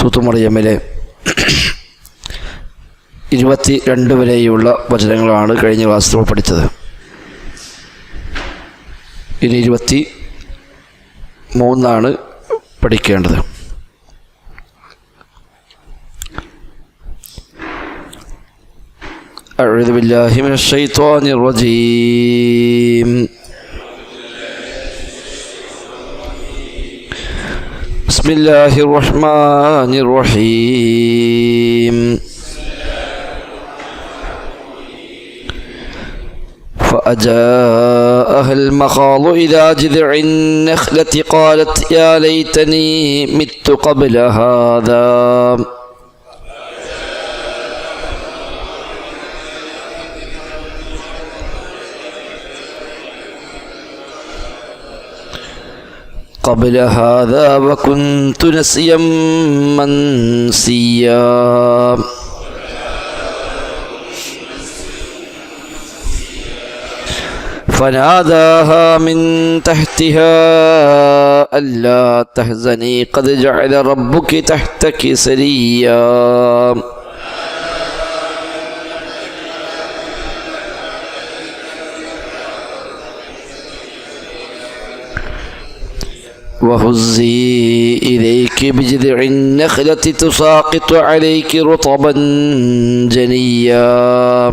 സൂത്തുമറിയമ്മിലെ ഇരുപത്തി രണ്ട് വരെയുള്ള വചനങ്ങളാണ് കഴിഞ്ഞ ക്ലാസ്സിൽ നമ്മൾ പഠിച്ചത് ഇനി ഇരുപത്തി മൂന്നാണ് പഠിക്കേണ്ടത് أعوذ بالله من الشيطان الرجيم بسم الله الرحمن الرحيم. فأجاءها المخاض إلى جذع النخلة قالت يا ليتني مت قبل هذا. قبل هذا وكنت نسيا منسيا. فناداها من تحتها ألا تحزني قد جعل ربك تحتك سريا. وهزي إليك بجذع النخلة تساقط عليك رطبا جنيا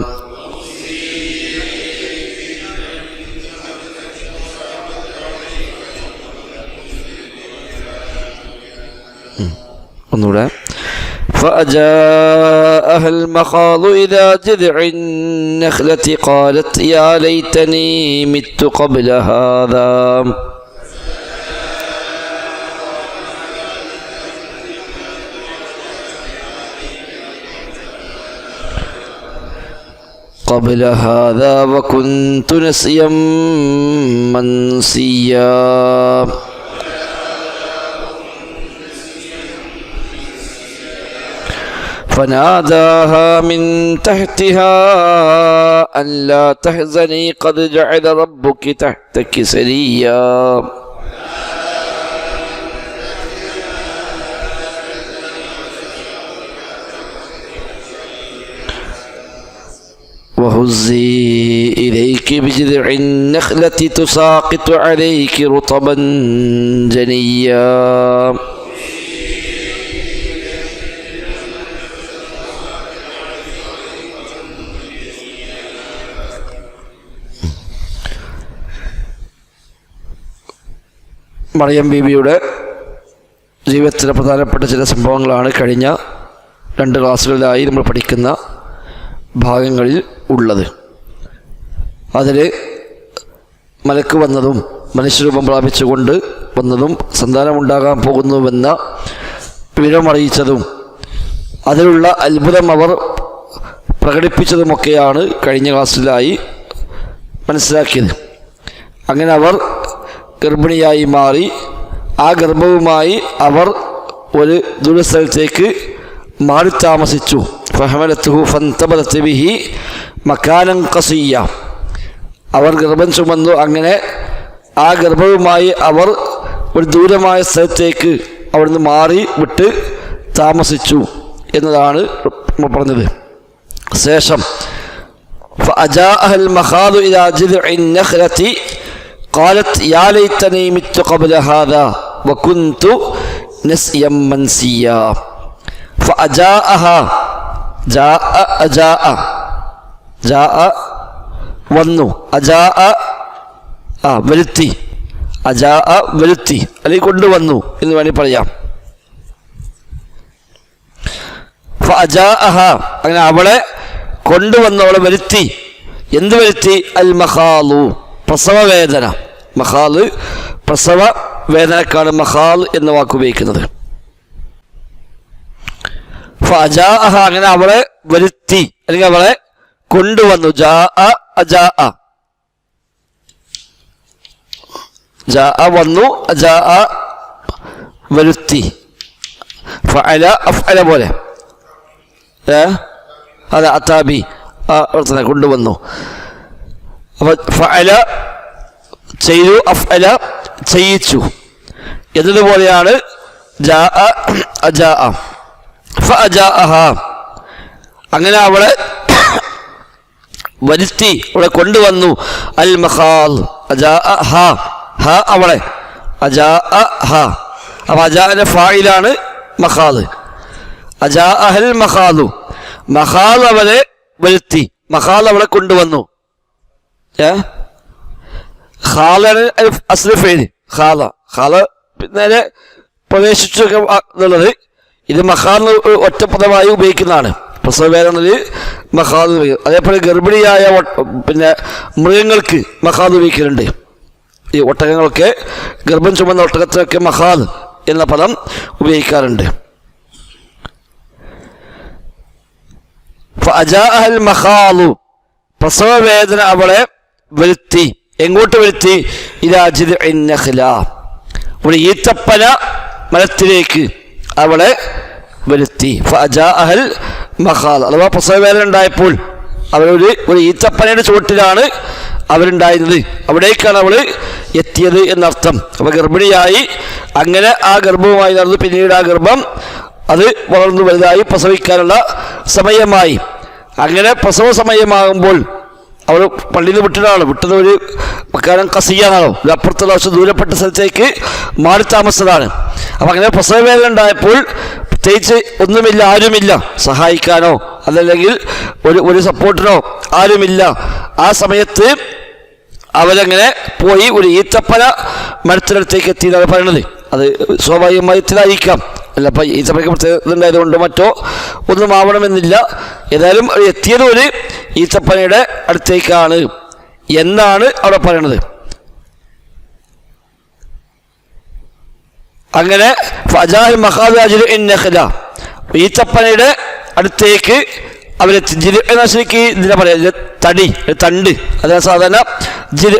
ഒന്നുകൂടെ فأجاءها المخاض إلى جذع النخلة قالت يا ليتني مت قبل هذا قبل هذا وكنت نسيا منسيا. فناداها من تحتها ألا تحزني قد جعل ربك تحتك سريا. وهزي إليك بجذع النخلة تساقط عليك رطبا جنيا മറിയം ബീബിയുടെ ജീവിതത്തിലെ പ്രധാനപ്പെട്ട ചില സംഭവങ്ങളാണ് കഴിഞ്ഞ രണ്ട് ക്ലാസ്സുകളിലായി നമ്മൾ പഠിക്കുന്ന ഭാഗങ്ങളിൽ ഉള്ളത്. അതിൽ മലക്ക് വന്നതും മനുഷ്യരൂപം പ്രാപിച്ചുകൊണ്ട് വന്നതും സന്താനമുണ്ടാകാൻ പോകുന്നുവെന്ന വിവരമറിയിച്ചതും അതിലുള്ള അത്ഭുതം അവർ പ്രകടിപ്പിച്ചതുമൊക്കെയാണ് കഴിഞ്ഞ ക്ലാസ്സിലായി മനസ്സിലാക്കിയത്. അങ്ങനെ അവർ ഗർഭിണിയായി മാറി ആ ഗർഭവുമായി അവർ ഒരു ദൂരസ്ഥലത്തേക്ക് മാറി താമസിച്ചു ഫഹമലത്തുഹു ഫന്തബലത്ത് ബിഹി മക്കാനം കസിയ അവർ ഗർഭം ചുമന്നു അങ്ങനെ ആ ഗർഭവുമായി അവർ ഒരു ദൂരമായ സ്ഥലത്തേക്ക് അവിടുന്ന് മാറി വിട്ട് താമസിച്ചു എന്നതാണ് നമ്മൾ പറഞ്ഞത് ശേഷം فأجاءها المخاض إلى جذع النخلة قالت يا ليتني مت قبل هذا وكنت نسيا منسيا فأجاءها ജാ അജാ വന്നു. അജാ ആ വരുത്തി. അജാ വരുത്തി. അല്ലെങ്കിൽ കൊണ്ടുവന്നു എന്ന് വേണമെങ്കിൽ പറയാം. അജാഅഹ അങ്ങനെ അവളെ കൊണ്ടുവന്നു അവളെ വരുത്തി. എന്ത് വരുത്തി? അൽ മഹാലു. പ്രസവ വേദന. മഹാൽ പ്രസവ വേദനക്കാണ് മഹാൽ എന്ന വാക്കുപയോഗിക്കുന്നത് ഫഅജാഅഹ അങ്ങനെ അവളെ വരുത്തി അല്ലെങ്കിൽ അവളെ കൊണ്ടുവന്നു. ജാ ജാ വന്നു അജാ വരുത്തി. ഫഅല അഫ്അല പോലെ. അതെ അത്താബി ആ കൊണ്ടുവന്നു. അപ്പൊ ഫഅല ചെയ്തു അഫ്അല ചെയ്യിച്ചു. എന്നതുപോലെയാണ് ജാ അജാ. അങ്ങനെ അവളെ വരുത്തി അവളെ കൊണ്ടുവന്നു. അൽ മഹാൽ അവളെ. അപ്പൊ അജാന്റെ ഫായിലാണ് മഹാദ് അജാ അഹൽ മഹാദു മഹാദ് അവളെ വരുത്തി. മഹാദ് അവളെ കൊണ്ടുവന്നു. ഏ? ഖാലാണ് അസ്ലഫേന് ഖാല. ഖാല നേരെ പ്രവേശിച്ചു എന്നുള്ളത്. ഇത് മഹാന്ന് ഒറ്റപദമായി ഉപയോഗിക്കുന്നതാണ്. പ്രസവവേദനയിൽ മഹാദ് ഉപയോഗിക്കും അതേപോലെ ഗർഭിണിയായ പിന്നെ മൃഗങ്ങൾക്ക് മഹാദ് ഉപയോഗിക്കുന്നുണ്ട് ഈ ഒട്ടകങ്ങളൊക്കെ ഗർഭം ചുമന്ന ഒട്ടകത്തിനൊക്കെ മഹാദ് എന്ന പദം ഉപയോഗിക്കാറുണ്ട്. മഖാദു. പ്രസവവേദന അവളെ വരുത്തി. എങ്ങോട്ട് വരുത്തി? ഇതാജിദ് ഒരു ഈത്തപ്പന മരത്തിലേക്ക് അവളെ വരുത്തി. ഫഅജാഅഹൽ മഹാദ് അഥവാ പ്രസവവേദന ഉണ്ടായപ്പോൾ അവരൊരു ഒരു ഈത്തപ്പനയുടെ ചുവട്ടിലാണ് അവരുണ്ടായിരുന്നത് അവിടേക്കാണ് അവൾ എത്തിയത് എന്നർത്ഥം. അപ്പോൾ ഗർഭിണിയായി അങ്ങനെ ആ ഗർഭവുമായി നടന്നു പിന്നീട് ആ ഗർഭം അത് വളർന്നു വലുതായി പ്രസവിക്കാനുള്ള സമയമായി. അങ്ങനെ പ്രസവ സമയമാകുമ്പോൾ അവൾ പള്ളിയിൽ നിന്ന് വിട്ടതാണ് വിട്ടത് ഒരു കാരണം കസിയാണല്ലോ ഒരു അപ്പുറത്തുള്ള കുറച്ച് ദൂരപ്പെട്ട സ്ഥലത്തേക്ക് മാറി താമസിച്ചതാണ്. അപ്പം അങ്ങനെ പ്രസവവേദന ഉണ്ടായപ്പോൾ പ്രത്യേകിച്ച് ഒന്നുമില്ല ആരുമില്ല. സഹായിക്കാനോ അതല്ലെങ്കിൽ ഒരു ഒരു സപ്പോർട്ടിനോ ആരുമില്ല. ആ സമയത്ത് അവരങ്ങനെ പോയി ഒരു ഈത്തപ്പന മരത്തിനടുത്തേക്ക് എത്തി എന്നാണ് പറയുന്നത്. അത് സ്വാഭാവികമായി എത്തിയതായിരിക്കാം അല്ല അപ്പം സഭയ്ക്ക് പ്രത്യേകത ഉണ്ടായതുകൊണ്ട് മറ്റോ ഒന്നും ആവണമെന്നില്ല. ഏതായാലും എത്തിയത് ഒരു ഈത്തപ്പനയുടെ അടുത്തേക്കാണ് എന്നാണ് അവിടെ പറയണത്. അങ്ങനെ ഫജാൽ മഹാദാജിൽ നഖല ഈത്തപ്പനയുടെ അടുത്തേക്ക് അവരെത്തി ജിര് ഇതിനെ പറയാം? തടി തണ്ട്. അതാണ് സാധാരണ ജിര്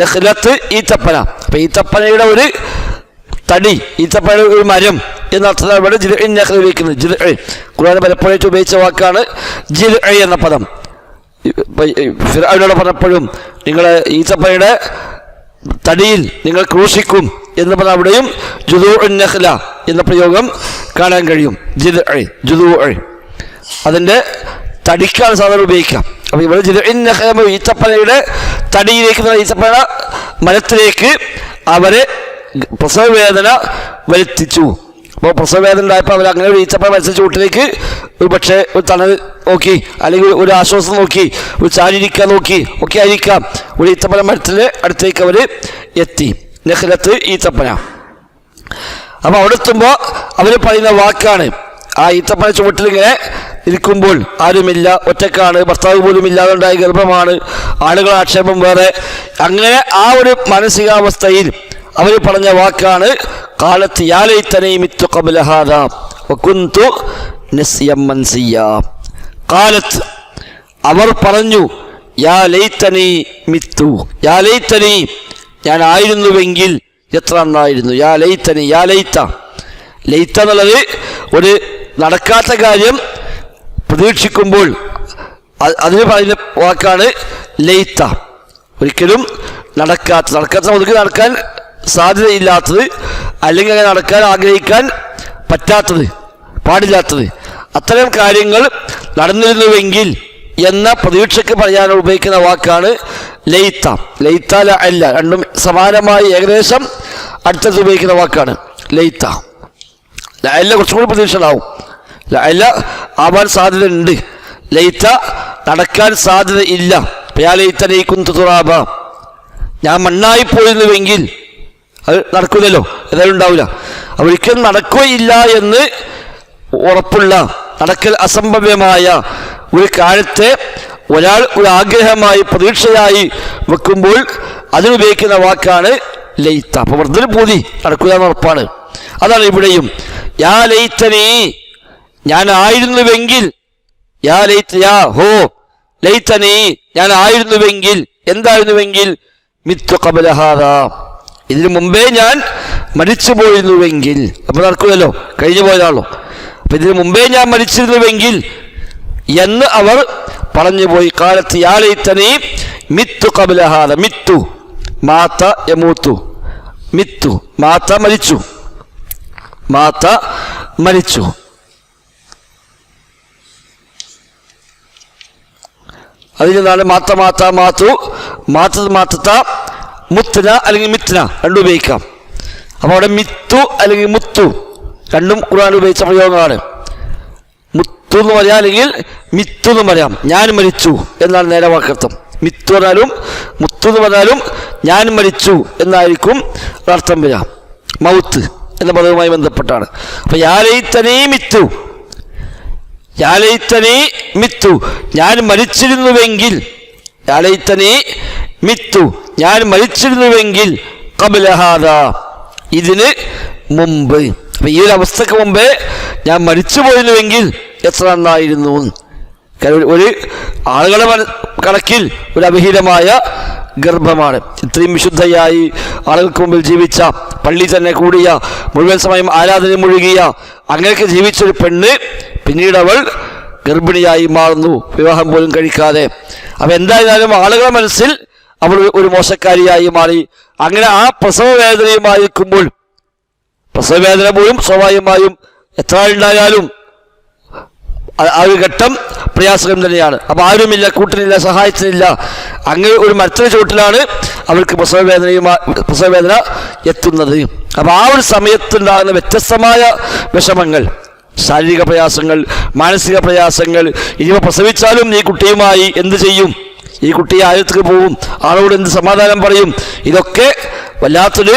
നഖലത്ത് ഈത്തപ്പന അപ്പം ഈത്തപ്പനയുടെ ഒരു തടി ഈത്തപ്പനയുടെ ഒരു മരം എന്ന ജിര് നഖല ഉപയോഗിക്കുന്നത്. ജിര് ഖുർആൻ പലപ്പോഴായിട്ട് ഉപയോഗിച്ച വാക്കാണ് ജിര് എന്ന പദം. ഫിറോനോട് പറഞ്ഞപ്പോഴും നിങ്ങൾ ഈസബയുടെ തടിയിൽ നിങ്ങൾ ക്രൂശിക്കും എന്ന് പറഞ്ഞ അവിടെയും ജുദൂ നഖ്ല എന്ന പ്രയോഗം കാണാൻ കഴിയും. ജിദ് ജുദൂ അതിന്റെ തടിക്കാണ് സാധാരണ ഉപയോഗിക്കാം അപ്പോൾ ഇവിടെ ജിദ് നഖ്ല ഈസബയുടെ തടിയിലേക്ക് ഈച്ചപ്പന മരത്തിലേക്ക് അവരെ പ്രസവവേദന വരുത്തിച്ചു. അപ്പോൾ പ്രസവവേദന ഉണ്ടായപ്പോൾ അവർ അങ്ങനെ ഈത്തപ്പന മത്സരിച്ച വീട്ടിലേക്ക് ഒരു പക്ഷേ ഒരു തണൽ നോക്കി അല്ലെങ്കിൽ ഒരു ആശ്വാസം നോക്കി ഒരു ചാരിരിക്കാൻ നോക്കി ഒക്കെ ആയിരിക്കാം. ഒരു ഈത്തപ്പന മരത്തിന്റെ അടുത്തേക്ക് അവർ എത്തി. നെഹ്ലത്ത് ഈത്തപ്പന. അപ്പോൾ അവിടെ എത്തുമ്പോൾ അവർ പറയുന്ന വാക്കാണ്. ആ ഈത്തപ്പന ചുവട്ടിലിങ്ങനെ ഇരിക്കുമ്പോൾ ആരുമില്ല. ഒറ്റക്കാണ്. ഭർത്താവ് പോലും ഇല്ലാതുണ്ടായ ഗർഭമാണ്. ആളുകൾ ആക്ഷേപം വേറെ. അങ്ങനെ ആ ഒരു മാനസികാവസ്ഥയിൽ അവർ പറഞ്ഞ വാക്കാണ് കാലത്ത് യാലൈത്തനൈമിത്തു കബലഹാദ വകുന്തു നസ്യം മൻസിയ കാലത്ത് അവർ പറഞ്ഞു യാ ലൈത്തനി മിത്തു യാ ലൈത്തനി ഞാൻ ആയിരുന്നുവെങ്കിൽ എത്ര നന്നായിരുന്നു. യാ ലൈത്തനി യാ ലൈത്ത ലൈത്ത എന്നുള്ളത് ഒരു നടക്കാത്ത കാര്യം പ്രതീക്ഷിക്കുമ്പോൾ അതിന് പറയുന്ന വാക്കാണ് ലൈത്ത. ഒരിക്കലും നടക്കാത്ത നടക്കാത്ത നമുക്ക് നടക്കാൻ സാധ്യതയില്ലാത്തത് അല്ലെങ്കിൽ അങ്ങനെ നടക്കാൻ ആഗ്രഹിക്കാൻ പറ്റാത്തത് പാടില്ലാത്തത്. അത്തരം കാര്യങ്ങൾ നടന്നിരുന്നുവെങ്കിൽ എന്ന പ്രതീക്ഷയ്ക്ക് പറയാൻ ഉപയോഗിക്കുന്ന വാക്കാണ് ലയിത്ത. ലയിത്ത അല്ല രണ്ടും സമാനമായി ഏകദേശം അടുത്തത് ഉപയോഗിക്കുന്ന വാക്കാണ് ലയിത്ത. അല്ല കുറച്ചും കൂടി പ്രതീക്ഷ ഉണ്ടാവും. അല്ല ആവാൻ സാധ്യത ഉണ്ട് ലയിത്ത നടക്കാൻ സാധ്യത ഇല്ല. ലയിത്ത നെയ്ക്കുന്ന തുറാബ. ഞാൻ മണ്ണായി പോയിരുന്നുവെങ്കിൽ അത് നടക്കില്ലല്ലോ ഏതായാലും ഉണ്ടാവില്ല അപ്പോൾ ഒരിക്കലും നടക്കുകയില്ല എന്ന് ഉറപ്പുള്ള നടക്കൽ അസംഭവ്യമായ ഒരു കാര്യത്തെ ഒരാൾ ഒരു ആഗ്രഹമായി പ്രതീക്ഷയായി വെക്കുമ്പോൾ അതിനുപയോഗിക്കുന്ന വാക്കാണ് ലയിത്ത. അപ്പോൾ വെറുതെ പൂതി നടക്കുക എന്ന് ഉറപ്പാണ്. അതാണ് ഇവിടെയും. യാ ലയിത്തനീ ഞാൻ ആയിരുന്നുവെങ്കിൽ യാ ലയിത്ത യാ ഹോ ലയിത്തനീ ഞാൻ ആയിരുന്നുവെങ്കിൽ എന്തായിരുന്നുവെങ്കിൽ മിത്തു കബലഹാദ ഇതിനു മുമ്പേ ഞാൻ മരിച്ചു പോയിരുന്നുവെങ്കിൽ അപ്പോൾ നടക്കുമല്ലോ കഴിഞ്ഞു പോയതാണല്ലോ അപ്പം ഇതിനു മുമ്പേ ഞാൻ മരിച്ചിരുന്നുവെങ്കിൽ എന്ന് അവർ പറഞ്ഞു പോയി കാലത്ത് യാലൈത്തനെ മിത്തു കബലഹാദ മിത്തു മാത്ത യമൂത്തു മിത്തു മാത്ത മരിച്ചു മാത്ത മരിച്ചു. അതിൽ നിന്നാണ് മാത്ത മാത്ത മാത്തു മാത്തത് മാത്തത്ത മുത്തന അല്ലെങ്കിൽ മിത്തന രണ്ടും ഉപയോഗിക്കാം. അപ്പോൾ അവിടെ മിത്തു അല്ലെങ്കിൽ മുത്തു രണ്ടും ഖുർആൻ ഉപയോഗിച്ച പ്രയോഗങ്ങളാണ്. മുത്തു എന്ന് പറയാം അല്ലെങ്കിൽ മിത്തു എന്ന് പറയാം. ഞാൻ മരിച്ചു എന്നാണ് നേരെ വാക്കർത്ഥം. മിത്തു പറഞ്ഞാലും മുത്തു എന്ന് പറഞ്ഞാലും ഞാൻ മരിച്ചു എന്നായിരിക്കും അർത്ഥം വരിക. മൗത്ത് എന്ന പദവുമായി ബന്ധപ്പെട്ടാണ്. അപ്പൊ യാലൈത്തനേ മിത്തു. യാലൈത്തനേ മിത്തു. ഞാൻ മരിച്ചിരുന്നുവെങ്കിൽ യാലൈത്തനേ മിത്തു. ഞാൻ മരിച്ചിരുന്നുവെങ്കിൽ കബലഹാദ ഇതിന് മുമ്പ്. അപ്പൊ ഈ ഒരു അവസ്ഥക്ക് മുമ്പേ ഞാൻ മരിച്ചു പോയിരുന്നുവെങ്കിൽ എത്ര നന്നായിരുന്നു ഒരു- ആളുകളെ കണക്കിൽ ഒരു അഭിഹിതമായ ഗർഭമാണ്. ഇത്രയും വിശുദ്ധയായി ആളുകൾക്ക് മുമ്പിൽ ജീവിച്ച പള്ളി തന്നെ കൂടിയ മുഴുവൻ സമയം ആരാധന മുഴുകിയ അങ്ങനെയൊക്കെ ജീവിച്ച ഒരു പെണ്ണ് പിന്നീട് അവൾ ഗർഭിണിയായി മാറുന്നു. വിവാഹം പോലും കഴിക്കാതെ. അപ്പൊ എന്തായാലും ആളുകളുടെ മനസ്സിൽ അവൾ ഒരു- മോശക്കാരിയായി മാറി. അങ്ങനെ ആ പ്രസവ വേദനയുമായിരിക്കുമ്പോൾ പ്രസവ വേദന പോലും സ്വാഭാവികമായും എത്ര ഉണ്ടായാലും ആ- ഒരു ഘട്ടം പ്രയാസകം തന്നെയാണ്. അപ്പൊ ആരുമില്ല കൂട്ടിനില്ല സഹായത്തിനില്ല. അങ്ങനെ ഒരു മരത്തിന് ചുവട്ടിലാണ് അവർക്ക് പ്രസവ വേദനയുമാ പ്രസവ വേദന എത്തുന്നത്. അപ്പോൾ ആ ഒരു സമയത്തുണ്ടാകുന്ന വ്യത്യസ്തമായ വിഷമങ്ങൾ ശാരീരിക പ്രയാസങ്ങൾ മാനസിക പ്രയാസങ്ങൾ. ഇനിയിപ്പോൾ പ്രസവിച്ചാലും നീ കുട്ടിയുമായി എന്ത് ചെയ്യും? ഈ കുട്ടി ആയത്തേക്ക് പോവും ആളോട് എന്ത് സമാധാനം പറയും? ഇതൊക്കെ വല്ലാത്തൊരു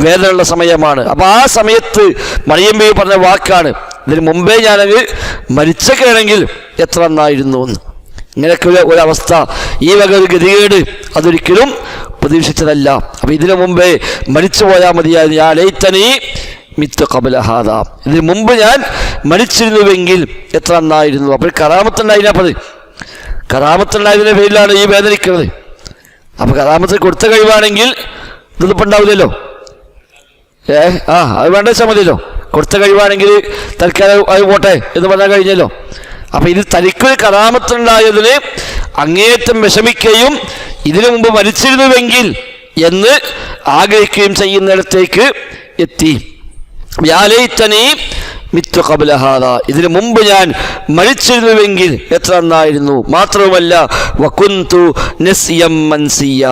വേദനയുള്ള സമയമാണ്. അപ്പോൾ ആ സമയത്ത് മറിയമ്മ പറഞ്ഞ വാക്കാണ്. ഇതിന് മുമ്പേ ഞാനങ്ങ് മരിച്ചൊക്കെയാണെങ്കിൽ എത്ര നന്നായിരുന്നു എന്ന്. ഇങ്ങനെയൊക്കെ ഒരു ഒരവസ്ഥ. ഈ വക ഒരു ഗതികേട് അതൊരിക്കലും പ്രതീക്ഷിച്ചതല്ല. അപ്പം ഇതിനു മുമ്പേ മരിച്ചു പോയാൽ മതിയായിരുന്നു. ഞാൻ ലൈത്തനി മിത്ത് കബലഹാദ ഇതിനു മുമ്പ് ഞാൻ മരിച്ചിരുന്നുവെങ്കിൽ എത്ര നന്നായിരുന്നു. അപ്പോൾ കറാമത്തുണ്ടായിനപ്പത് കറാമത്തുണ്ടായതിന്റെ പേരിലാണ് ഈ വേദനിക്കുന്നത് അപ്പൊ കറാമത്ത് കൊടുത്ത കഴിവാണെങ്കിൽ ഇതിപ്പോൾ ഏ ആ അത് വേണ്ട വെച്ചാൽ മതിയല്ലോ. കൊടുത്ത കഴിവാണെങ്കിൽ തൽക്കാലം അത് പോട്ടെ എന്ന് പറഞ്ഞാൽ കഴിഞ്ഞല്ലോ. അപ്പൊ ഇത് തനിക്കൊരു കറാമത്തുണ്ടായതിന് അങ്ങേയറ്റം വിഷമിക്കുകയും ഇതിനു മുമ്പ് മരിച്ചിരുന്നുവെങ്കിൽ എന്ന് ആഗ്രഹിക്കുകയും ചെയ്യുന്നിടത്തേക്ക് എത്തി. വ്യാലയിത്തനീ മിത്തു കബലഹാദ ഇതിനു മുമ്പ് ഞാൻ മരിച്ചിരുന്നുവെങ്കിൽ എത്ര നന്നായിരുന്നു? മാത്രവുമല്ല വകുന്തു നസ്യം മൻസിയ.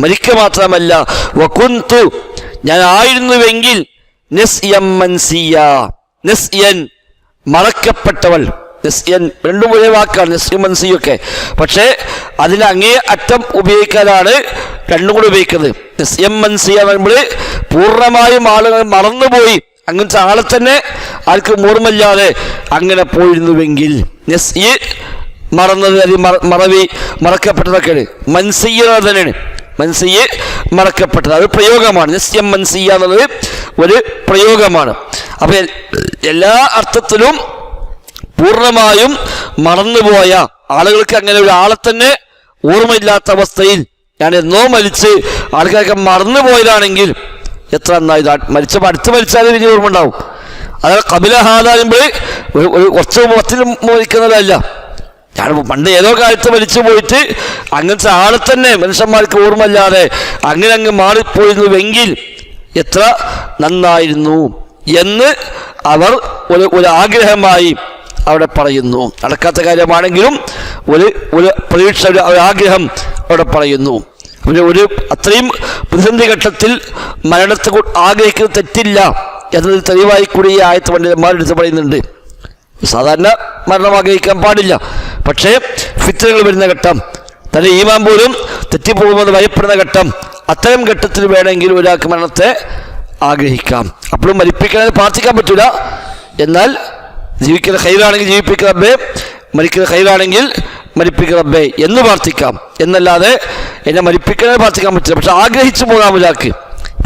മരിക്കുക മാത്രമല്ല വകുന്തു ഞാൻ ആയിരുന്നുവെങ്കിൽ നസ്യം മൻസിയ. നസ്യൻ മറക്കപ്പെട്ടവൾ. നസ്യൻ രണ്ടും ഒരേ വാക്കാണ് നസ്യം മൻസിയൊക്കെ പക്ഷേ അതിന് അങ്ങേ അറ്റം ഉപയോഗിക്കാനാണ് രണ്ടും കൂടെ ഉപയോഗിക്കുന്നത്. നസ്യം മൻസിയ പറയുമ്പോൾ പൂർണമായും ആളുകൾ മറന്നുപോയി. അങ്ങനത്തെ ആളെ തന്നെ ആർക്കും ഓർമ്മയില്ലാതെ അങ്ങനെ പോയിരുന്നുവെങ്കിൽ മറന്നത് അല്ലെങ്കിൽ മറ- മറവി മറക്കപ്പെട്ടതൊക്കെയാണ്. മൻസിയ തന്നെയാണ്. മൻസിയെ മറക്കപ്പെട്ടത്. അത് പ്രയോഗമാണ്. നിസ്യം മൻസിയ എന്നുള്ളത് ഒരു പ്രയോഗമാണ്. അപ്പൊ എല്ലാ അർത്ഥത്തിലും പൂർണമായും മറന്നുപോയ ആളുകൾക്ക് അങ്ങനെ ഒരു ആളെ തന്നെ ഓർമ്മയില്ലാത്ത അവസ്ഥയിൽ ഞാൻ എന്നോ മരിച്ച് ആൾക്കാരൊക്കെ മറന്നുപോയതാണെങ്കിൽ എത്ര നന്നായി മരിച്ചപ്പോൾ അടുത്ത് മരിച്ചാലും ഇനി ഓർമ്മ ഉണ്ടാവും. അതായത് കപിലഹാദാകുമ്പോൾ ഒരു ഒരു കുറച്ച് പത്തിൽ മരിക്കുന്നതല്ല ഞാൻ പണ്ട് ഏതോ കാലത്ത് മരിച്ചു പോയിട്ട് അങ്ങനത്തെ ആളെ തന്നെ മനുഷ്യന്മാർക്ക് ഓർമ്മല്ലാതെ അങ്ങനെ അങ്ങ് മാറിപ്പോയിരുന്നുവെങ്കിൽ എത്ര നന്നായിരുന്നു എന്ന് അവർ ഒരു ഒരു ആഗ്രഹമായി അവിടെ പറയുന്നു. നടക്കാത്ത കാര്യമാണെങ്കിലും ഒരു ഒരു പ്രതീക്ഷ ഒരു ആഗ്രഹം അവിടെ പറയുന്നു. ഒരു അത്രയും പ്രതിസന്ധി ഘട്ടത്തിൽ മരണത്തെ ആഗ്രഹിക്കുന്നത് തെറ്റില്ല എന്നത് തെളിവായി കൂടി ഈ ആയത്ത് പണ്ഡിതന്മാരെടുത്ത് പറയുന്നുണ്ട്. സാധാരണ മരണം ആഗ്രഹിക്കാൻ പാടില്ല. പക്ഷേ ഫിത്തനകൾ വരുന്ന ഘട്ടം തന്റെ ഈമാൻ പോലും തെറ്റിപ്പോകുമെന്ന് ഭയപ്പെടുന്ന ഘട്ടം അത്തരം ഘട്ടത്തിൽ വേണമെങ്കിൽ ഒരാൾക്ക് മരണത്തെ ആഗ്രഹിക്കാം. അപ്പോഴും മരിപ്പിക്കാൻ പ്രാർത്ഥിക്കാൻ പറ്റില്ല എന്നാൽ ജീവിക്കുന്ന ഹൈറാണെങ്കിൽ ജീവിപ്പിക്കുന്ന മരിക്കുന്ന ഹൈറാണെങ്കിൽ മരിപ്പിക്കുന്ന റബ്ബേ എന്ന് പ്രാർത്ഥിക്കാം. എന്നല്ലാതെ എന്നെ മരിപ്പിക്കണേ പ്രാർത്ഥിക്കാൻ പറ്റില്ല. പക്ഷെ ആഗ്രഹിച്ചു പോകാം ഒരാൾക്ക്.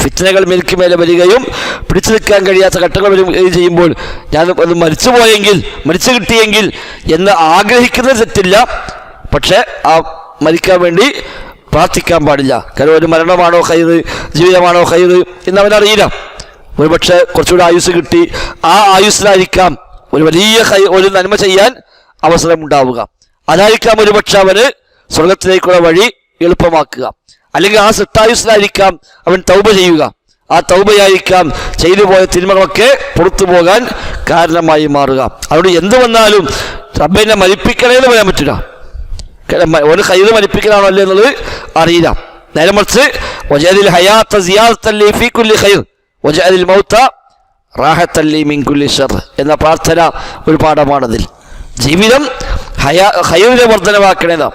ഫിറ്റ്നകൾ മേൽക്ക് മേലെ വരികയും പിടിച്ചു നിൽക്കാൻ കഴിയാത്ത ഘട്ടങ്ങൾ വരികയും ചെയ്യുമ്പോൾ ഞാൻ ഒന്ന് മരിച്ചു പോയെങ്കിൽ മരിച്ചു കിട്ടിയെങ്കിൽ എന്ന് ആഗ്രഹിക്കുന്നത് തെറ്റില്ല. പക്ഷെ ആ മരിക്കാൻ വേണ്ടി പ്രാർത്ഥിക്കാൻ പാടില്ല. കാരണം ഒരു മരണമാണോ ഹൈറ് ജീവിതമാണോ ഹൈറ് എന്ന് അവനറിയില്ല ഒരുപക്ഷെ കുറച്ചുകൂടി ആയുസ് കിട്ടി. ആ ആയുസ്സിലായിരിക്കാം ഒരു വലിയ ഒരു നന്മ ചെയ്യാൻ അവസരം ഉണ്ടാവുക. അതായിരിക്കാം ഒരുപക്ഷെ അവന് സ്വർഗത്തിലേക്കുള്ള വഴി എളുപ്പമാക്കുക. അല്ലെങ്കിൽ ആ സത്തായുസിലായിരിക്കാം അവൻ തൗബ ചെയ്യുക. ആ തൗബയായിരിക്കാം ചെയ്തു പോയ തിന്മകളൊക്കെ പുറത്തു പോകാൻ കാരണമായി മാറുക. അവിടെ എന്ത് വന്നാലും റബ്ബിനെ മരിപ്പിക്കണേ എന്ന് പറയാൻ പറ്റില്ല. ഒരു കൈത് മരിപ്പിക്കലാണോ അല്ലേ എന്നുള്ളത് അറിയില്ല. നേരെ മറിച്ച് വജാദിൽ ഹയാത്ത സിയാദത്തല്ലി ഫീ കുല്ലി ഖൈർ മൗത്ത റാഹത്തല്ലി മിൻ കുല്ലി ഷർ എന്ന പ്രാർത്ഥന ഒരു പാഠമാണതിൽ. ജീവിതം ഹയാ ഹൈറിനെ വർധനമാക്കണേതാ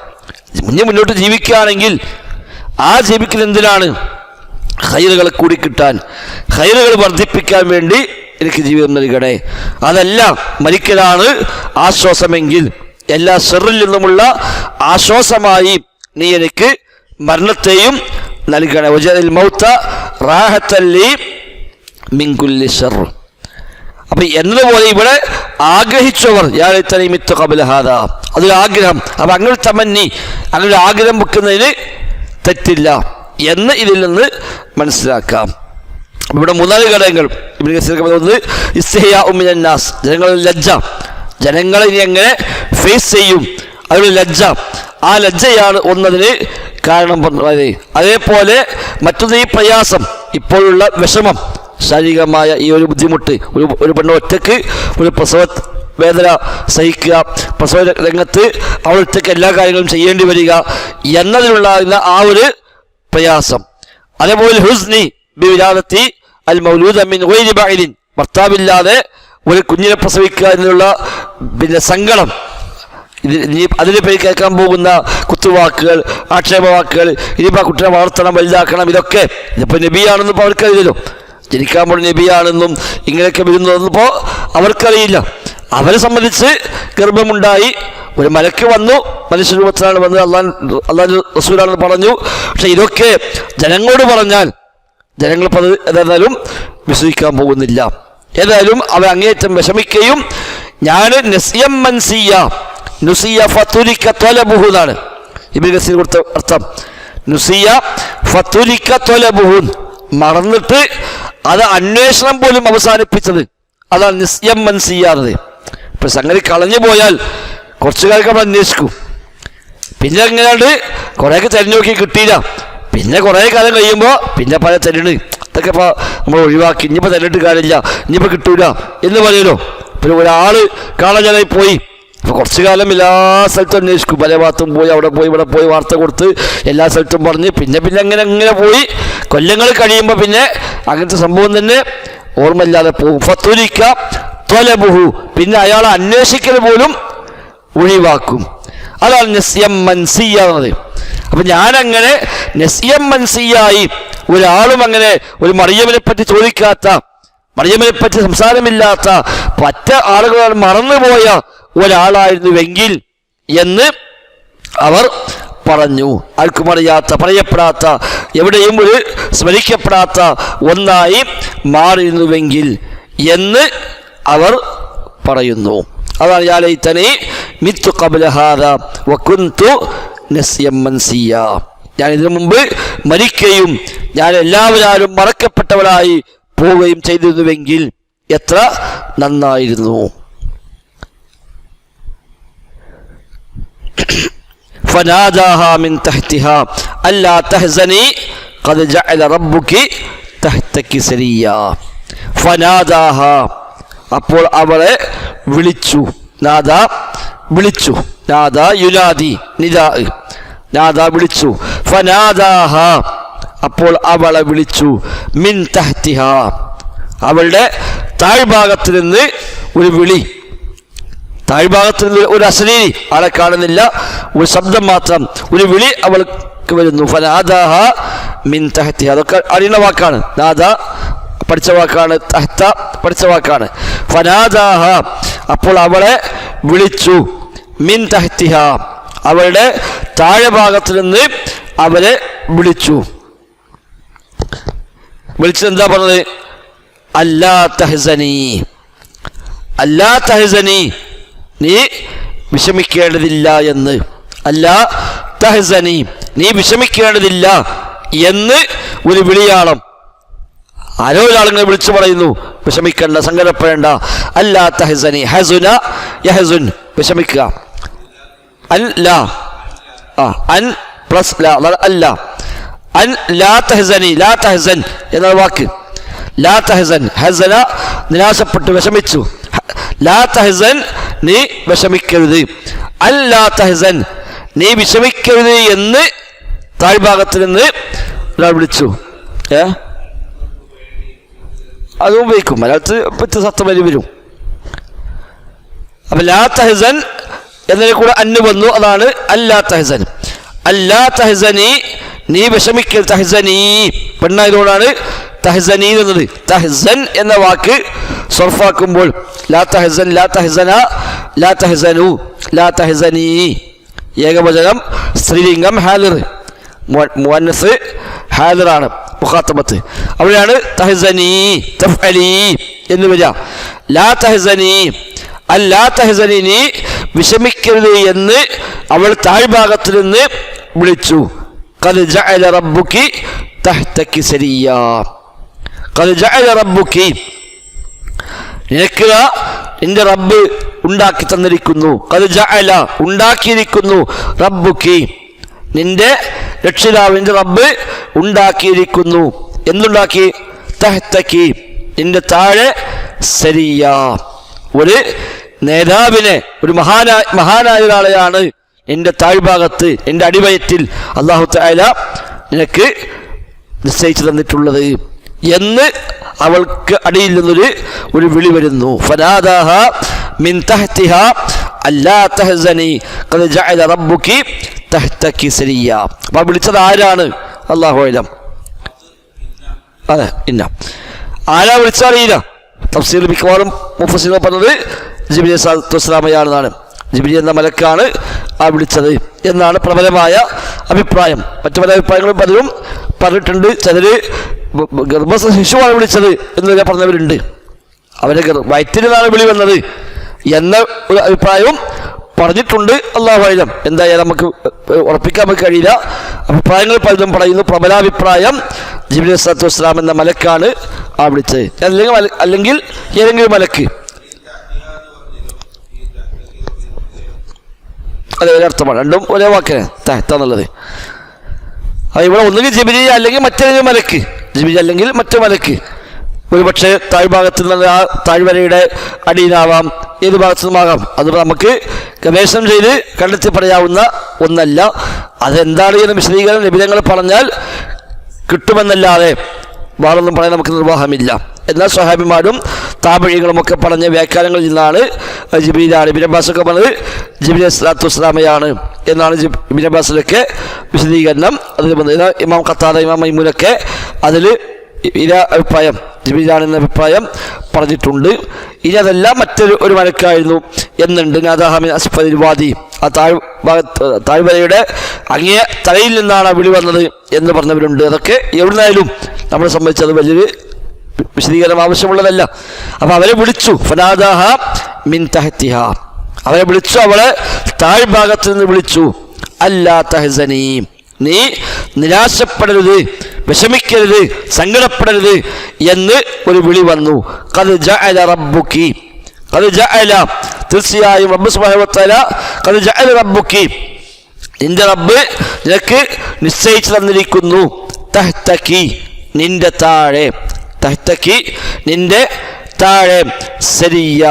മുന്നേ മുന്നോട്ട് ജീവിക്കുകയാണെങ്കിൽ ആ ജീവിക്കൽ എന്തിനാണ്? ഹൈറുകളെ കൂടി കിട്ടാൻ ഹൈറുകൾ വർദ്ധിപ്പിക്കാൻ വേണ്ടി എനിക്ക് ജീവിതം നൽകണേ. അതല്ല മരിക്കലാണ് ആശ്വാസമെങ്കിൽ എല്ലാ സെറിൽ നിന്നുമുള്ള ആശ്വാസമായി നീ എനിക്ക് മരണത്തെയും നൽകണേ. മൗത്ത റാഹത്തല്ലി മിങ്കുല്ലി ഷർ അപ്പൊ എന്നതുപോലെ ഇവിടെ ആഗ്രഹിച്ചവർ യാമിത്ത് കബലഹാദ അതൊരു ആഗ്രഹം. അപ്പൊ അങ്ങൾ തമന്നി അങ്ങനെ ആഗ്രഹം വെക്കുന്നതിന് തെറ്റില്ല എന്ന് ഇതിൽ നിന്ന് മനസ്സിലാക്കാം. ഇവിടെ മൂന്നാൽ ഘടകങ്ങൾ ഇബ്നു കസീർ ഒന്ന് ഇസ്തിഹ്യാ ഉമ്മിനൻ നാസ് ജനങ്ങളിൽ ലജ്ജ. ജനങ്ങളെ ഇനി എങ്ങനെ ഫേസ് ചെയ്യും? അവരുടെ ലജ്ജ. ആ ലജ്ജയാണ് ഒന്നതിന് കാരണം പറഞ്ഞത്. അതേപോലെ മറ്റൊന്ന് ഈ പ്രയാസം ഇപ്പോഴുള്ള വിഷമം. ശാരീരികമായ ഈ ഒരു ബുദ്ധിമുട്ട് ഒരു ഒരു പെണ്ണ് ഒറ്റയ്ക്ക് ഒരു പ്രസവ വേദന സഹിക്കുക പ്രസവ രംഗത്ത് അവൾ ഒറ്റയ്ക്ക് എല്ലാ കാര്യങ്ങളും ചെയ്യേണ്ടി വരിക എന്നതിനുള്ള ആ ഒരു പ്രയാസം. അതേപോലെ ഹുസ്നി ബിവിലാദത്തി അൽ മൗലൂദ് അമീൻ ബഅലിൻ ഭർത്താവില്ലാതെ ഒരു കുഞ്ഞിനെ പ്രസവിക്കുക എന്നുള്ള പിന്നെ സങ്കടം. ഇനി അതിന് പേര് കേൾക്കാൻ പോകുന്ന കുത്തുവാക്കുകൾ ആക്ഷേപവാക്കുകൾ ഇനിയിപ്പോൾ ആ കുട്ടിനെ വളർത്തണം വലുതാക്കണം ഇതൊക്കെ ഇതിപ്പോൾ നബിയാണെന്ന് ഇപ്പോൾ അവർക്കറിയില്ലല്ലോ ജനിക്കാൻ പോണ നബിയാണെന്നും ഇങ്ങനെയൊക്കെ വരുന്നതെന്നിപ്പോൾ അവർക്കറിയില്ല. അവരെ സംബന്ധിച്ച് ഗർഭമുണ്ടായി ഒരു മലക്ക് വന്നു. മനുഷ്യരൂപത്തിലാണ് വന്നത്. അള്ളാൻ അള്ളാൻ റസൂലാണെന്ന് പറഞ്ഞു. പക്ഷെ ഇതൊക്കെ ജനങ്ങളോട് പറഞ്ഞാൽ ജനങ്ങൾ പത് ഏതായാലും വിശ്വസിക്കാൻ പോകുന്നില്ല. ഏതായാലും അവർ അങ്ങേയറ്റം വിഷമിക്കുകയും ഞാൻ നസിയം മൻസിയ നുസിയ ഫത്തുരിക്ക തൊലബുഹു എന്നാണ്. ഇബിൻ ഗസീർ കൊടുത്ത അർത്ഥം. നുസിയ ഫത്തുരിക്ക തൊലബുഹുൻ മറന്നിട്ട് അത് അന്വേഷണം പോലും അവസാനിപ്പിച്ചത്. അതാണ് നിസ്യം മൻസിയാറത് ഇപ്പൊ സംഗതി കളഞ്ഞു പോയാൽ കുറച്ചു കാലൊക്കെ നമ്മൾ അന്വേഷിക്കും. പിന്നെ എങ്ങനെയാണ്ട് കുറേയൊക്കെ തിരഞ്ഞു നോക്കി കിട്ടിയില്ല. പിന്നെ കുറേ കാലം കഴിയുമ്പോൾ പിന്നെ പല തരുണ് അതൊക്കെ ഇപ്പോൾ നമ്മൾ ഒഴിവാക്കി. ഇനിയിപ്പോൾ തല്ലിട്ട് കാര്യമില്ല. ഇനിയിപ്പോൾ കിട്ടൂല എന്ന് പറയുമല്ലോ പിന്നെ ഒരാൾ കാണാനായി പോയി. അപ്പോൾ കുറച്ചു കാലം എല്ലാ സ്ഥലത്തും അന്വേഷിക്കും. പല ഭാഗത്തും പോയി അവിടെ പോയി ഇവിടെ പോയി വാർത്ത കൊടുത്ത് എല്ലാ സ്ഥലത്തും പറഞ്ഞ് പിന്നെ പിന്നെ അങ്ങനെ അങ്ങനെ പോയി. കൊല്ലങ്ങൾ കഴിയുമ്പോൾ പിന്നെ അങ്ങനത്തെ സംഭവം തന്നെ ഓർമ്മയില്ലാതെ പോകും. ഫത്തുരിക്ക ത്വലബുഹു. പിന്നെ അയാളെ അന്വേഷിക്കൽ പോലും ഒഴിവാക്കും. അതാണ് നസ്യം മൻസിയ എന്നത് അപ്പൊ ഞാനങ്ങനെ നസ്യം മൻസിയായി ഒരാളും അങ്ങനെ ഒരു മറിയമിനെ പറ്റി ചോദിക്കാത്ത മറിയമിനെ പറ്റി സംസാരമില്ലാത്ത പറ്റ ആളുകൾ മറന്നുപോയ ഒരാളായിരുന്നുവെങ്കിൽ എന്ന് അവർ പറഞ്ഞു. ആർക്കും അറിയാത്ത പറയപ്പെടാത്ത എവിടെയും ഒരു സ്മരിക്കപ്പെടാത്ത ഒന്നായി മാറിയിരുന്നുവെങ്കിൽ എന്ന് അവർ പറയുന്നു. അതാണ് തന്നെ മിത്തു കബലഹാദ വക്കുന്തു നസ്യമ്മൻസിയ ഞാൻ ഇതിനു മുമ്പ് മരിക്കുകയും ഞാൻ എല്ലാവരും മറക്കപ്പെട്ടവരായി പോവുകയും ചെയ്തിരുന്നുവെങ്കിൽ എത്ര നന്നായിരുന്നു. فناداها من تحتها ألا تحزني قد جعل ربك تحتك سريا فناداها അപ്പോൾ അവളെ വിളിച്ചു നാദ വിളിച്ചു നാദ യുനാദി നിദാ നാദ വിളിച്ചു ഫനാദാഹ അപ്പോൾ അവളെ വിളിച്ചു മിൻ തഹ്തിഹ അവളുടെ താഴ്ഭാഗത്ത് നിന്ന് ഒരു വിളി താഴ്ഭാഗത്ത് ഒരു അശരീരി ആളെ കാണുന്നില്ല. ഒരു ശബ്ദം മാത്രം ഒരു വിളി അവൾക്ക് വരുന്നു. ഫനാദാഹ മിൻ തഹത്തി അതൊക്കെ അറിയുന്ന വാക്കാണ്. നാദ പഠിച്ച വാക്കാണ്. തഹത്ത പഠിച്ച വാക്കാണ്. ഫനാദാഹ. അപ്പോൾ അവളെ വിളിച്ചു. മിൻ തഹത്തിഹ അവളുടെ താഴെ ഭാഗത്ത് നിന്ന് അവരെ വിളിച്ചു. വിളിച്ചത് എന്താ പറഞ്ഞത്? അല്ലാ തഹസനി. അല്ലാ തഹസനി. നീ വിഷമിക്കേണ്ടതില്ല എന്ന്. അല്ല തഹസനി നീ വിഷമിക്കേണ്ടതില്ല എന്ന് ഒരു വിളിയാളം. ആരോ ഒരാളിങ്ങനെ വിളിച്ചു പറയുന്നു വിഷമിക്കണ്ട സങ്കടപ്പെടേണ്ട. അല്ല തഹസനി ഹസുന യഹസുൻ വിഷമിക്കുക. അൻ ലാ. ആ അൻ പ്ലസ് അല്ല അൻ ലാ തഹസനി ലാ തഹസൻ എന്ന വാക്ക്. ലാ തഹസൻ ഹസന നിരാശപ്പെട്ട് വിഷമിച്ചു. നീ വിഷമിക്കരുത്. അല്ലാ തഹസൻ നീ വിഷമിക്കരുത് എന്ന് താഴ്ഭാഗത്ത് നിന്ന് ഒരാൾ വിളിച്ചു. ഏ? അതും ഉപയോഗിക്കും. മലയാളത്തിൽ പറ്റി സത്യം വരി. വരും അപ്പൊ ലാ തഹസൻ എന്നതിനെ കൂടെ അന്ന് വന്നു. അതാണ് അല്ലാ തഹസൻ. അല്ലാ തഹസനി നീ വിഷമിക്കൽ തഹസനി. പെണ്ണായതുകൊണ്ടാണ് തഹ്സനീൻ എന്നത്. തഹസൻ എന്ന വാക്ക് സൊർഫാക്കുമ്പോൾ ലാ തഹസൻ ലാ തഹസന ലാ തഹസനു ലാ തഹസനീ. ഏകവചനം സ്ത്രീലിംഗം ഹാലിർ. മുവന്നസ് ഹാദറാണ് മുഖാത്തമത്ത് അവിടെയാണ് തഹസനീ തഫലി എന്ന് വരിക. ലാ തഹസനീ അല്ലാ തഹ്സനി വിഷമിക്കരുത് എന്ന് അവൾ താഴ്ഭാഗത്ത് നിന്ന് വിളിച്ചു. കഥ ജഅല റബ്ബുക്കി ശരിയാ റബ്ബുക്കി. നിനക്ക് നിന്റെ റബ്ബ് ഉണ്ടാക്കി തന്നിരിക്കുന്നു. കൽജഅല ഉണ്ടാക്കിയിരിക്കുന്നു റബ്ബുക്കി. നിന്റെ രക്ഷിതാവിന്റെ റബ്ബ് ഉണ്ടാക്കിയിരിക്കുന്നു. എന്തുണ്ടാക്കി? തഹത്തക്കി നിന്റെ താഴെ സരിയ. ഒരു നേതാവിനെ ഒരു മഹാനായ മഹാനായ ഒരാളെയാണ് എന്റെ താഴ്ഭാഗത്ത് എന്റെ അടിവയറ്റിൽ അള്ളാഹു തായ നിനക്ക് നിശ്ചയിച്ചു തന്നിട്ടുള്ളത്. എന്ന് അവൾക്ക് അടിയിൽ നിന്നൊരു ഒരു വിളി വരുന്നു. ഫനാദാഹ മിൻ തഹ്തിഹ അല്ലാ തഹ്സനി ഖദ് ജഅല റബ്ബുകി തഹ്തകി സരിയ അപ്പോൾ വിളിച്ചത് ആരാണ്? അല്ലാഹു അലം. അതെ ഇന്ന. ആരാ വിളിച്ചറിയില്ല തഫ്സീർ മിക്കവാറും മുഫസിനോ പറഞ്ഞത് ജിബിലി വസ്ലാമയാണെന്നാണ് ജിബിലി എന്ന മലക്കാണ് ആ വിളിച്ചത് എന്നാണ് പ്രബലമായ അഭിപ്രായം. മറ്റു പല അഭിപ്രായങ്ങളും പലരും പറഞ്ഞിട്ടുണ്ട്. ചിലര് ഗർഭ ശിശുവാണ് വിളിച്ചത് എന്ന് വരെ പറഞ്ഞവരുണ്ട്. അവരെ വയറ്റിൽ വിളി വന്നത് എന്ന ഒരു അഭിപ്രായവും പറഞ്ഞിട്ടുണ്ട്. അള്ളാഹുലം എന്തായാലും നമുക്ക് ഉറപ്പിക്കാൻ നമുക്ക് കഴിയില്ല. അഭിപ്രായങ്ങൾ പലതും പറയുന്നു. പ്രബലാഭിപ്രായം ജിബിലി സത്തു വസ്ലാം എന്ന മലക്കാണ് ആ വിളിച്ചത്. അല്ലെങ്കിൽ അല്ലെങ്കിൽ ഏതെങ്കിലും മലക്ക്. അതെ ഒരർത്ഥമാണ്. രണ്ടും ഒരേ വാക്കിന്. തഹത്ത എന്നുള്ളത്. അത് ഇവിടെ ഒന്നുകിൽ ജിബിജി അല്ലെങ്കിൽ മറ്റേതെങ്കിലും മലക്ക്. ജിബിജി അല്ലെങ്കിൽ മറ്റു മലക്ക്. ഒരുപക്ഷെ താഴ്ഭാഗത്ത് നിന്ന് ആ താഴ്വരയുടെ അടിയിലാവാം ഏത് ഭാഗത്തു നിന്നുമാകാം അത് നമുക്ക് ഗവേഷണം ചെയ്ത് കണ്ടെത്തി പറയാവുന്ന ഒന്നല്ല. അതെന്താണ് എന്ന് വിശദീകരണം നിബിധങ്ങൾ പറഞ്ഞാൽ കിട്ടുമെന്നല്ലാതെ വേറൊന്നും പറയാൻ നമുക്ക് നിർവാഹമില്ല. എന്നാൽ സ്വഹാബിമാരും താപഴികളും ഒക്കെ പറഞ്ഞ വ്യാഖ്യാനങ്ങളിൽ നിന്നാണ് ജിബിലാണ് ഇബിൻ അബ്ബാസൊക്കെ പറഞ്ഞത് ജിബിൻ അസ്ലാത്തു വസ്ലാമയാണ് എന്നാണ് ബിനബാസിലൊക്കെ വിശദീകരണം അതിൽ വന്നത്. ഇമാം ഖത്താദ ഇമാം മൈമൂലൊക്കെ അതിൽ ഇര അഭിപ്രായം ജിബിലാണെന്ന അഭിപ്രായം പറഞ്ഞിട്ടുണ്ട്. ഇനി അതെല്ലാം മറ്റൊരു ഒരു മലക്കായിരുന്നു എന്നുണ്ട് നാദാഹമിൻ അസ്ഫലിൽ വാദി ആ താഴ് ഭാഗത്ത് താഴ്വരയുടെ അങ്ങേ തലയിൽ നിന്നാണ് വിളി വന്നത് എന്ന് പറഞ്ഞവരുണ്ട്. അതൊക്കെ എവിടുന്നായാലും നമ്മളെ സംബന്ധിച്ച് അത് വലിയൊരു വിശദീകരണം ആവശ്യമുള്ളതല്ല. അപ്പൊ അവരെ വിളിച്ചു. ഫനാദാഹ മിൻ തഹത്തിഹ അവരെ വിളിച്ചു അവളെ താഴ്ഭാഗത്ത് നിന്ന് വിളിച്ചു. അല്ലാ തഹസനീ. നീ നിരാശപ്പെടരുത് വിഷമിക്കരുത് സങ്കടപ്പെടരുത് എന്ന് ഒരു വിളി വന്നു. കത് ജഅല റബ്ബുക്കി ജഅല. തീർച്ചയായും റബ്ബ് സുബ്ഹാനഹു വ തആല കത് ജഅല റബ്ബുക്കി നിന്റെ റബ്ബ് നിനക്ക് നിശ്ചയിച്ചു തന്നിരിക്കുന്നു. തഹ്തക്കി നിന്റെ താഴെ. തഹ്തക്കി നിന്റെ താഴെ സരിയ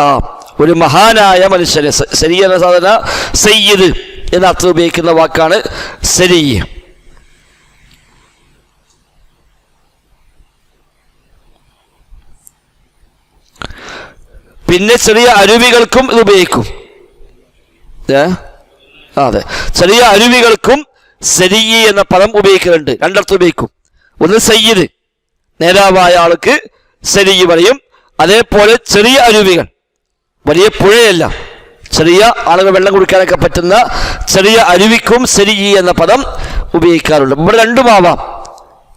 ഒരു മഹാനായ മനുഷ്യനെ സരിയ എന്ന സാധന സയ്യിദ് എന്ന അർത്ഥം ഉപയോഗിക്കുന്ന വാക്കാണ് സരിയ പിന്നെ ചെറിയ അരുവികൾക്കും ഇത് ഉപയോഗിക്കും. അതെ. ചെറിയ അരുവികൾക്കും സരിയ എന്ന പദം ഉപയോഗിക്കുന്നുണ്ട് രണ്ടർത്ഥം ഉപയോഗിക്കും. ഒന്ന് സയ്യിദ് നേതാവായ ആൾക്ക് സരിയി പറയും അതേപോലെ ചെറിയ അരുവികൾ. വലിയ പുഴയല്ല. ചെറിയ ആളുകൾ വെള്ളം കുടിക്കാനൊക്കെ പറ്റുന്ന ചെറിയ അരുവിക്കും സരിയി എന്ന പദം ഉപയോഗിക്കാറുണ്ട്. ഇവിടെ രണ്ടുമാവാം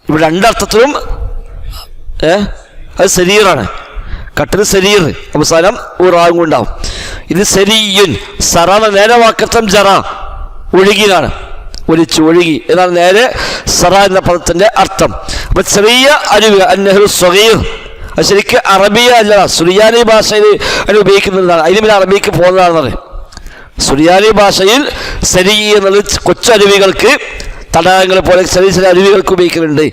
ഇവിടെ രണ്ടർത്ഥത്തിലും ഏ അത് ശരീറാണ് കട്ടിന് ശരീർ അവസാനം ഊറാകും കൊണ്ടാവും ഇത് ശരീയൻ സറാന നേരെ വാക്കത്തം ജറ. ഒഴുകിയാണ് ഒലിച്ചു ഒഴുകി. എന്നാണ് നേരെ സറ എന്ന പദത്തിന്റെ അർത്ഥം. അപ്പൊ ചെറിയ അരുവ് അന്നഹു സ്വഗീർ. അത് ശരിക്കും അറബിയ അല്ല സുറിയാനി ഭാഷയിൽ അത് ഉപയോഗിക്കുന്നതാണ്. അതിന് പിന്നെ അറബിക്ക് പോകുന്നതാണെന്നത് സുറിയാനി ഭാഷയിൽ സരി എന്നുള്ളത് കൊച്ചരുവികൾക്ക് തടാകങ്ങൾ പോലെ ചെറിയ ചെറിയ അരുവികൾക്ക് ഉപയോഗിക്കുന്നുണ്ട്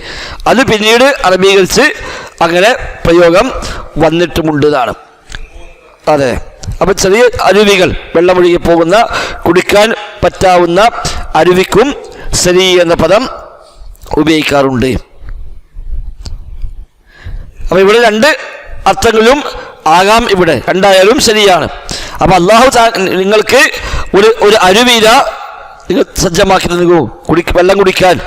അത് പിന്നീട് അറബീകരിച്ച് അങ്ങനെ പ്രയോഗം വന്നിട്ടുമുണ്ടതാണ് അതെ. അപ്പൊ ചെറിയ അരുവികൾ വെള്ളമൊഴുകി പോകുന്ന കുടിക്കാൻ പറ്റാവുന്ന അരുവിക്കും സരി എന്ന പദം ഉപയോഗിക്കാറുണ്ട്. അപ്പൊ ഇവിടെ രണ്ട് അർത്ഥങ്ങളും ആകാം ഇവിടെ. രണ്ടായാലും ശരിയാണ്. അപ്പൊ അള്ളാഹു നിങ്ങൾക്ക് ഒരു ഒരു അരുവീര നിങ്ങൾ സജ്ജമാക്കി നൽകൂ കുടി വെള്ളം കുടിക്കാൻ.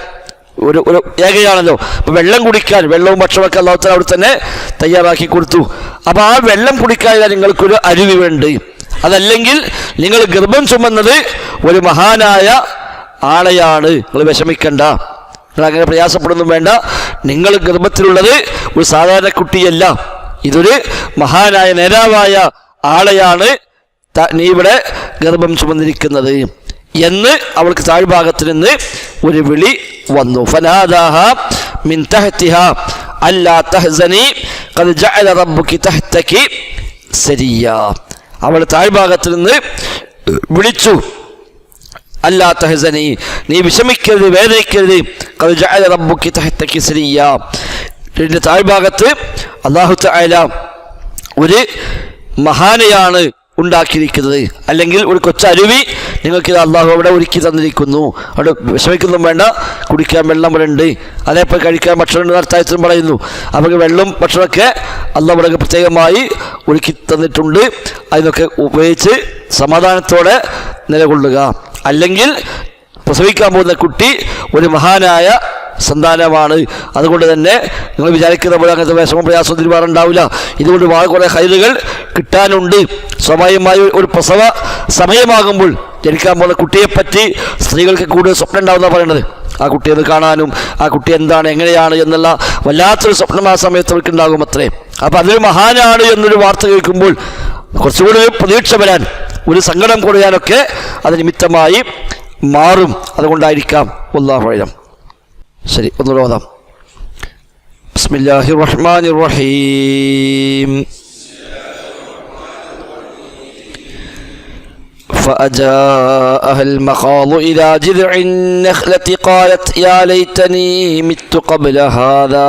ഒരു ഒരു ഏകയാണല്ലോ. അപ്പൊ വെള്ളം കുടിക്കാൻ. വെള്ളവും ഭക്ഷണമൊക്കെ അള്ളാഹു താൻ അവിടെ തന്നെ തയ്യാറാക്കി കൊടുത്തു. അപ്പൊ ആ വെള്ളം കുടിക്കാൻ നിങ്ങൾക്കൊരു അരുവി വേണ്ട അതല്ലെങ്കിൽ നിങ്ങൾ ഗർഭം ചുമന്നത് ഒരു മഹാനായ ആളെയാണ്. നിങ്ങൾ വിഷമിക്കണ്ട. നിങ്ങൾ അങ്ങനെ പ്രയാസപ്പെടുന്നു വേണ്ട. നിങ്ങൾ ഗർഭത്തിലുള്ളത് ഒരു സാധാരണ കുട്ടിയല്ല. ഇതൊരു മഹാനായ നേതാവായ ആളെയാണ് നീ ഇവിടെ ഗർഭം ചുമന്നിരിക്കുന്നത്. എന്ന് അവൾക്ക് താഴ്ഭാഗത്ത് നിന്ന് ഒരു വിളി വന്നു. ഫനാദാഹ മിൻ തഹ്തിഹ അല്ലാ തഹ്സനി ഖദ് ജഅല റബ്ബുകി സരിയ. അവൾ താഴ്ഭാഗത്ത് നിന്ന് വിളിച്ചു. അല്ലാ തഹസനി നീ വിഷമിക്കരുത് വേദനിക്കരുത്. ഖദ് ജഅല റബ്ബുകി തഹ്തകി സരിയ താഴ്ഭാഗത്ത് അള്ളാഹു തആല ഒരു മഹാനെയാണ് ഉണ്ടാക്കിയിരിക്കുന്നത്. അല്ലെങ്കിൽ ഒരു കൊച്ചരുവി നിങ്ങൾക്ക് അള്ളാഹു അവിടെ ഒരുക്കി തന്നിരിക്കുന്നു. അവിടെ വിഷമിക്കൊന്നും വേണ്ട കുടിക്കാൻ വെള്ളം ഇവിടെ ഉണ്ട്. അതേപോലെ കഴിക്കാൻ ഭക്ഷണം അർത്ഥായത്തിലും പറയുന്നു. അവർക്ക് വെള്ളം ഭക്ഷണമൊക്കെ അള്ളാഹ് അവിടെ പ്രത്യേകമായി ഒരുക്കി തന്നിട്ടുണ്ട്. അതിനൊക്കെ ഉപയോഗിച്ച് സമാധാനത്തോടെ നിലകൊള്ളുക. അല്ലെങ്കിൽ പ്രസവിക്കാൻ പോകുന്ന കുട്ടി ഒരു മഹാനായ സന്താനമാണ്. അതുകൊണ്ട് തന്നെ നിങ്ങൾ വിചാരിക്കുന്ന പോലെ അങ്ങനത്തെ വിഷമ പ്രയാസം തിരുമാറുണ്ടാവില്ല ഇതുകൊണ്ട് വളരെ കുറേ ഹൈലുകൾ കിട്ടാനുണ്ട്. സ്വാഭാവികമായി ഒരു പ്രസവ സമയമാകുമ്പോൾ ജനിക്കാൻ പോകുന്ന കുട്ടിയെപ്പറ്റി സ്ത്രീകൾക്ക് കൂടുതൽ സ്വപ്നം ഉണ്ടാവുന്ന പറയുന്നത്. ആ കുട്ടിയെ ഒന്ന് കാണാനും ആ കുട്ടി എന്താണ് എങ്ങനെയാണ് എന്നുള്ള വല്ലാത്തൊരു സ്വപ്നം ആ സമയത്ത് അവർക്ക് ഉണ്ടാകും അത്രേ. അപ്പോൾ അതൊരു മഹാനാണ് എന്നൊരു വാർത്ത കേൾക്കുമ്പോൾ കുറച്ചുകൂടി പ്രതീക്ഷ വരാൻ ഒരു സങ്കടം കുറയാനൊക്കെ അത് നിമിത്തമായി മാറും അതുകൊണ്ടായിരിക്കാം ഒന്നാഹഴം ശരി ഒന്നുകൂടെ ഓതാം ബിസ്മില്ലാഹി റഹ്മാൻ റഹീം فأجاءها المخاض إلى جذع النخلة قالت يا ليتني مت قبل هذا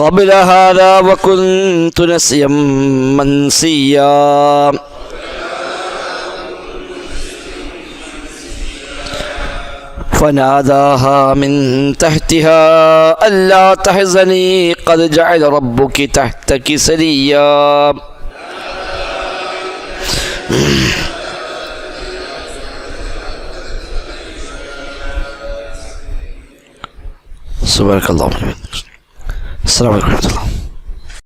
قبل هذا وكنت نسيا منسيا. فناداها من تحتها ألا تحزني قد جعل ربك تحتك سريا. سبحانك اللهم. আসসালামু আলাইকুম